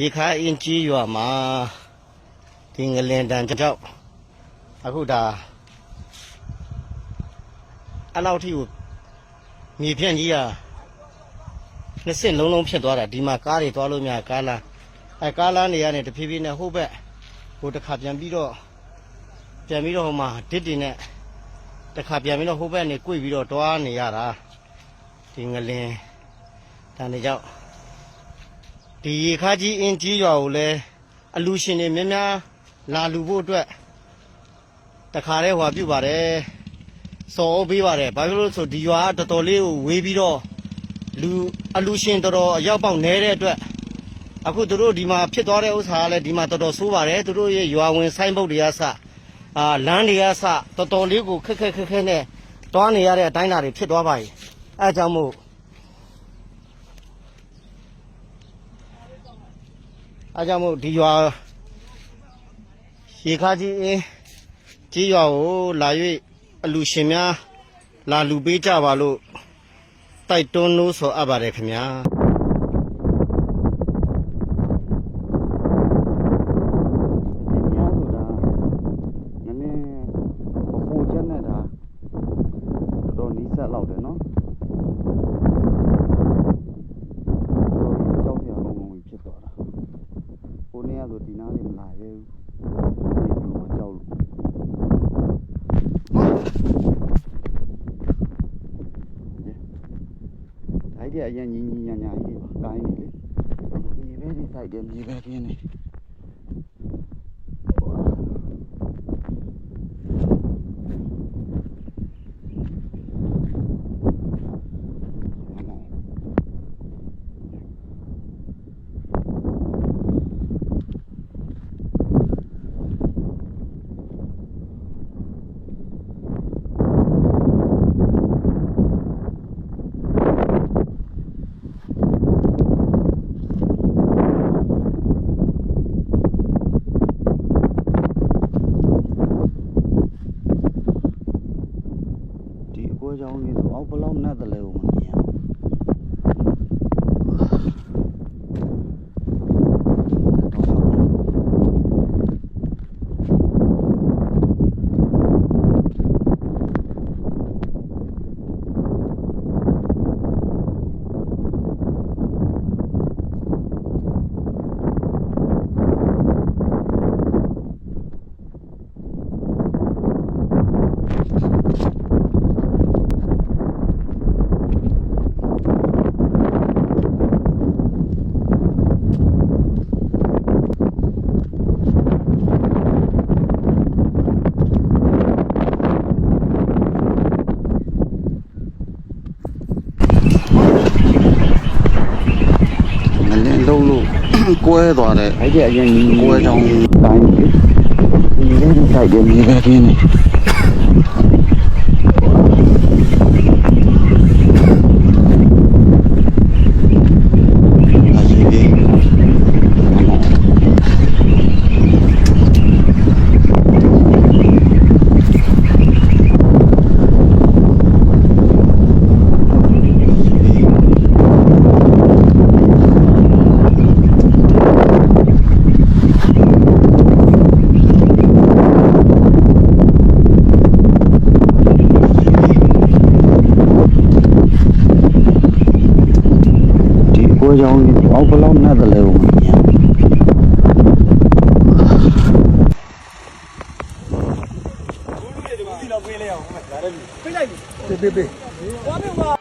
ရေခါအင်းကြီးရွာမှာဒီငလင်တန်ကြောက်အခုဒါအနောက်ထိကိုမြေပြန့်ကြီးอ่ะနှစ်စင်လုံးလုံးဖြစ်သွားတာဒီမှာကားတွေသွားလို့မရကားလားအဲကားလားနေရနေတဖြည်းဖြည်းနဲ့ဟိုဘက်ဟိုတစ်ခါပြန်ပြီးတော့ပြန်ပြီးတော့ဟိုမှာတစ်တင်နဲ့တစ်ခါပြန်ပြီးတော့ဟိုဘက်နေ꿰ပြီးတော့တွားနေရတာဒီငလင်တန်တွေကြောက် ဒီရေခါကြီးအင်းကြီးရွာကိုလည်းအလူရှင်တွေများများလာလူဖို့အတွက်တခါတည်းဟွာပြုတ်ပါတယ်စော်ပေးပါတယ်ဘာဖြစ်လို့လဲဆိုဒီရွာကတော်တော်လေးကိုဝေးပြီးတော့လူအလူရှင်တော်တော်အရောက်ပေါက်နေတဲ့အတွက်အခုသူတို့ဒီမှာဖြစ်သွားတဲ့ဥစ္စာကလည်းဒီမှာတော်တော်ဆိုးပါတယ်သူတို့ရဲ့ရွာဝင်ဆိုင်ဘုတ်တွေကစအာလမ်းတွေကစတော်တော်လေးကိုခက်ခက်ခက်ခက်နဲ့တွားနေရတဲ့အတိုင်းအတာတွေဖြစ်သွားပါ යි အဲအကြောင်းမို့ အားကြောင့်မို့ဒီရွာရေခါကြီးအင်းကြီးရွာကိုလာ၍အလူရှင်များလာလူပေးကြပါလို့တိုက်တွန်းလို့ဆိုအပ်ပါတယ်ခင်ဗျာဒီများဆိုတာနည်းနည်းဘိုးချက်နဲ့ဒါတော်တော်နီးစက်လောက်တယ်နော်တော်တော်ကြောက်စရာကောင်းကောင်းကြီးဖြစ်သွားတာ ကိုနေရဆိုဒီနားလေးမလာရဲဘူးဒီလူမကြောက်လို့ဒါကြီး အရင်ညီညီညာညာကြီးပါကိုင်းနေလေမြေပဲဒီဆိုင်တယ်မြေပဲကင်းနေဒီအ ကွဲကြောင်းလေးဆိုအောက်ဘလောက်နတ်တယ်လဲကိုမမြင်ဘူးင လင်းလုံးလို့ကွဲသွားတယ်အဲ့ဒီအရင်ညီကွဲကြောင်းတိုင်းနေဒီလေးဒီဆိုင်တယ်မြေပဲကင်းနေအရှိကြီးဒီကွဲကြောင်းလေးအောက် ဘလောက်နတ်တယ်လဲကိုမမြင်ဘူးပေးလိုက်ပေးပေး